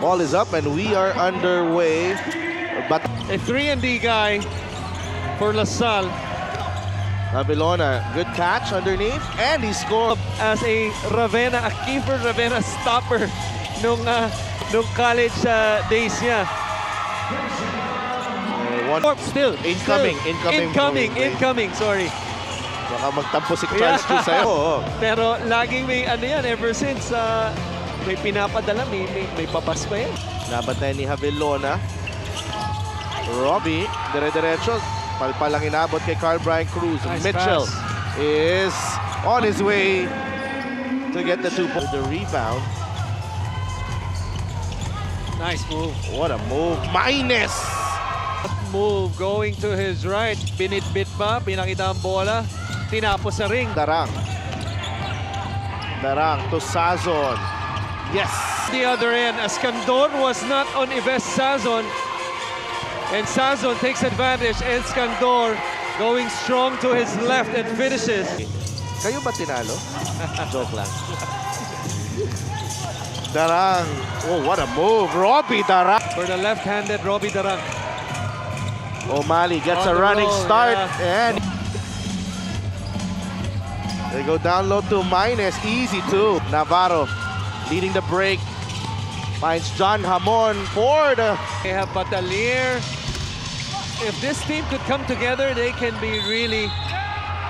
Ball is up and we are underway. But A 3 and D guy for LaSalle Navilona, good catch underneath, and he scored. as a Ravenna, a Kiefer Ravenna stopper nung, ah, nung college ah, days niya. Uh, one, still. Incoming, still. incoming. Incoming, incoming, sorry. baka magtampo si Charles Chu sa'yo. Pero laging may ano yan, ever since ah, may pinapadala, may, may, may papas pa yan. Nabantay ni Javelona. Robbie, dire-diretso. Palpalang inabot kay Carl Brian Cruz. Nice Mitchell pass. is on his way to get the two points. The rebound. Nice move. What a move. Minus! Move going to his right. Binitbit pa, pinakita ang bola. Tinapos sa ring. Darang. Darang to Sazon. Yes! The other end, Escandor was not on Ives Sazon. And Sazon takes advantage. And Escandor going strong to his left and finishes. Kayo ba tinalo? Joke lang. Darang. Oh, what a move. Robbie Darang. For the left-handed Robbie Darang. O'Malley gets On a running roll, start yeah. and they go down low to minus. Easy too. Navarro leading the break. Finds John Hamon for the They have Batalier. If this team could come together, they can be really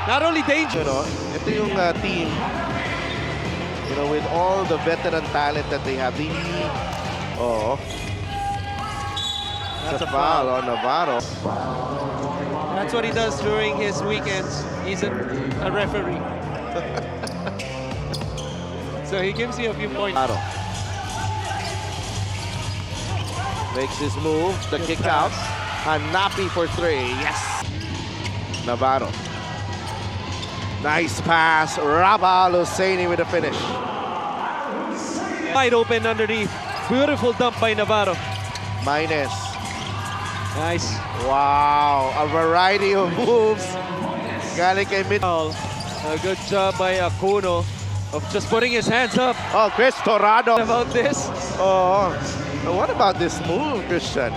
not only dangerous. you know, ito yung uh, team you know with all the veteran talent that they have. They need Oh. That's a foul on Navarro. That's what he does during his weekends. He's a, a referee. so he gives you a few points. Navarro. Makes his move, the Good kick pass. out. Hanapi for three. Yes. Navarro. Nice pass. Rabal Hosseini with the finish. Wide open underneath. Beautiful dump by Navarro. Minus. Nice. Wow. A variety of moves. Galing kay mid. A good job by Akuno of just putting his hands up Oh, Chris Torrado. about this. Oh. What about this move, Christian?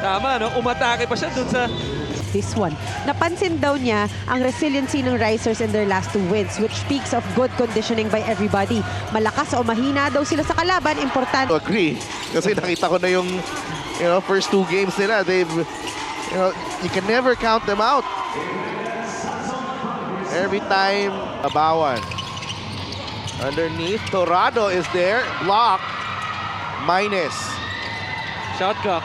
Tama, no? Umatake pa siya dun sa this one. Napansin daw niya ang resiliency ng Risers in their last two wins, which speaks of good conditioning by everybody. Malakas o mahina daw sila sa kalaban, importante. agree. Kasi nakita ko na yung you know, first two games nila. They've, you know, you can never count them out. Every time, Abawan. Underneath, Torado is there. Block. Minus. shot clock.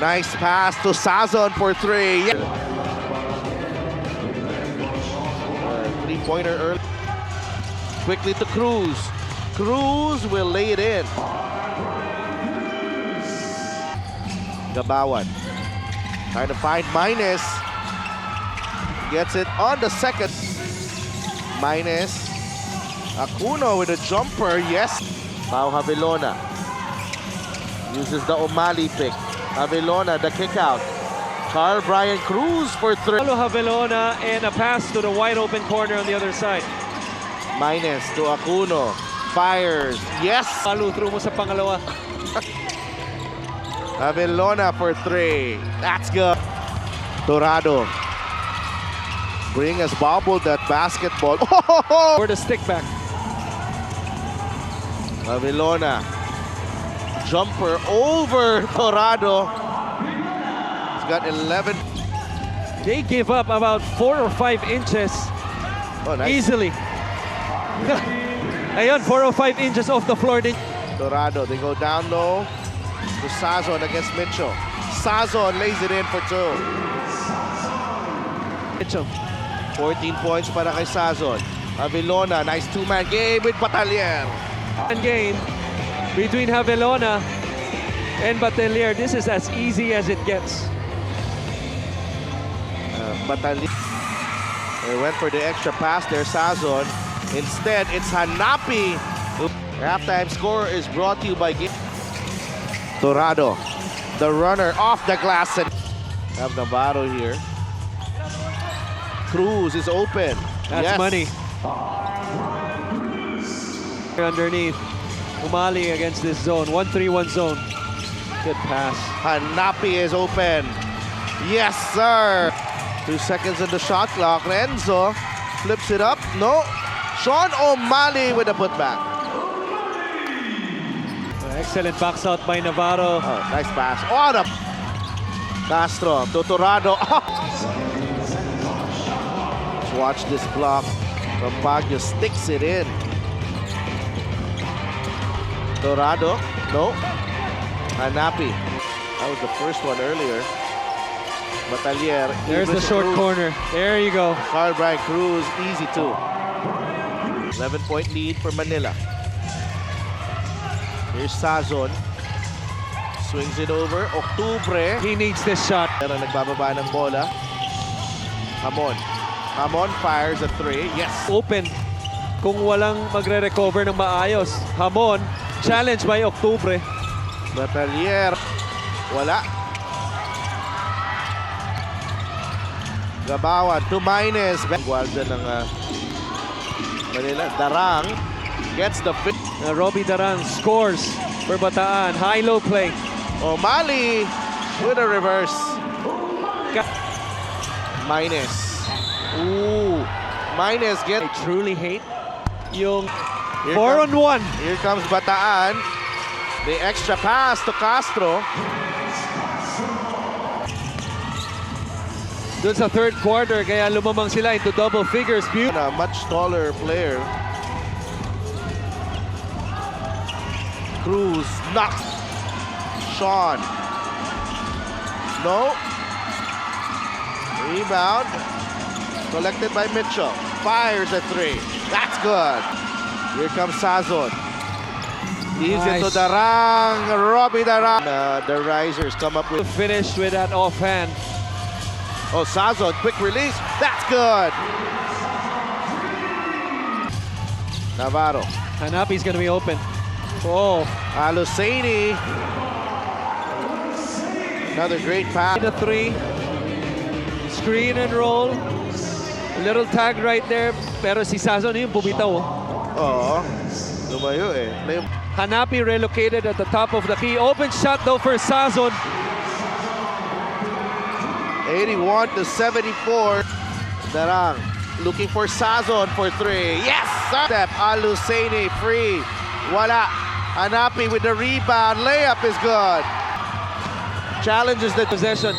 Nice pass to Sazon for three. Yeah. Uh, Three-pointer early. Quickly to Cruz. Cruz will lay it in. Gabawan. Trying to find Minus. Gets it on the second. Minus. Akuno with a jumper. Yes. Pau Havilona. Uses the O'Malley pick. Havilona, the kick out. Carl Brian Cruz for three. Paulo Javelona and a pass to the wide open corner on the other side. Minus to Akuno. Fires. Yes. Palu through mo sa pangalawa. Havilona for three. That's good. Torado. Bring us bobbled that basketball. Oh, For the stick back. Havilona. Jumper over Torado. He's got 11. They give up about four or five inches Oh, nice. easily. Ayun, four or five inches off the floor. Dorado, they go down low to Sazon against Mitchell. Sazon lays it in for two. Mitchell. 14 points para kay Sazon. Avilona, nice two-man game with Batalier. And game between Javelona and Batelier. This is as easy as it gets. Uh, Batalier. They went for the extra pass there, Sazon. Instead, it's Hanapi. Halftime score is brought to you by Game. Dorado, the runner off the glass. And have Navarro here. Cruz is open. That's Yes. money. Underneath. Umali against this zone. 1-3-1 zone. Good pass. Hanapi is open. Yes, sir. Two seconds in the shot clock. Renzo flips it up. No. Sean O'Malley with a putback. Excellent backs out by Navarro. Oh, nice pass. Oh, the Castro, Totorado. Let's watch this block. from Baguio sticks it in. Dorado, no. Hanapi. That was the first one earlier. Batalier. There's the short Cruz. corner. There you go. Carl Brian Cruz, easy two. 11 point lead for Manila. Here's Sazon. Swings it over. Octubre. He needs this shot. Pero nagbababa ng bola. Hamon. Hamon fires a three. Yes. Open kung walang magre-recover ng maayos. Hamon, challenge by Octubre. Batalier. Wala. Gabawan. Two minus. Guardia ng ah, Manila. Darang gets the fit. Uh, Robbie Daran scores for Bataan. High-low play. O'Malley with a reverse. Minus. Ooh. Minus get. I truly hate yung Here 4 comes- on 1. Here comes Bataan. The extra pass to Castro. Doon sa third quarter, kaya lumamang sila into double figures. A much taller player. Cruz knocks. Sean. No. Rebound. Collected by Mitchell. Fires a three. That's good. Here comes Sazon. He's Nice. into Darang. Robbie Darang. Uh, the Risers come up to with. finish with that offhand. Oh, Sazon. Quick release. That's good. Navarro. Hanapi's gonna be open. Oh, Alusani. Another great pass. the three. Screen and roll. A little tag right there. Pero si Sazon yung bumitaw. Oh. Oo. Lumayo eh. Hanapi relocated at the top of the key. Open shot though for Sazon. 81 to 74. Darang looking for Sazon for three. Yes! Step. Alusani free. Wala. Hanapi with the rebound. Layup is good. Challenges the Possession.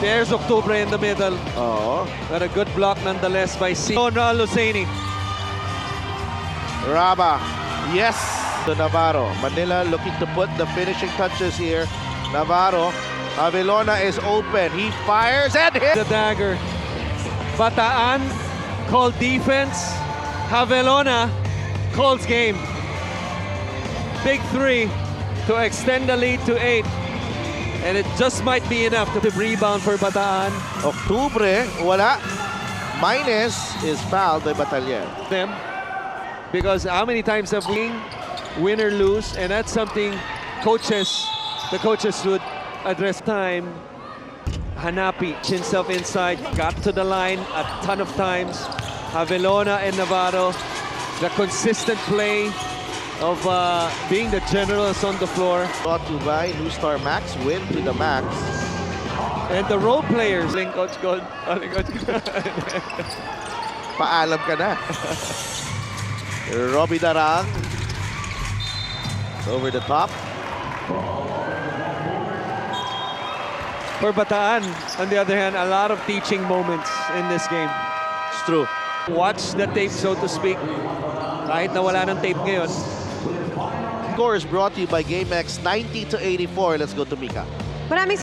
There's Octubre in the middle. Oh. But a good block nonetheless by C. No, Luceni. Raba. Yes. To Navarro. Manila looking to put the finishing touches here. Navarro. Avelona is open. He fires and hits. The dagger. Bataan called defense. Javelona calls game. Big three to extend the lead to eight. And it just might be enough to rebound for Bataan. Octubre, wala. Minus is fouled by Batalier. them because how many times have we win or lose and that's something coaches the coaches would address time Hanapi himself inside got to the line a ton of times Javelona and Navarro the consistent play of uh, being the generals on the floor Brought to by New Star Max. Win to the max. and the role players Coach Gold Coach Gold. Paalam ka na. Robbie Darang. Over the top. for Bataan on the other hand a lot of teaching moments in this game It's true. watch the tape, so to speak. Kahit na wala ng tape ngayon. Score is brought to you by GameX 90 to 84. Let's go to Mika. Maraming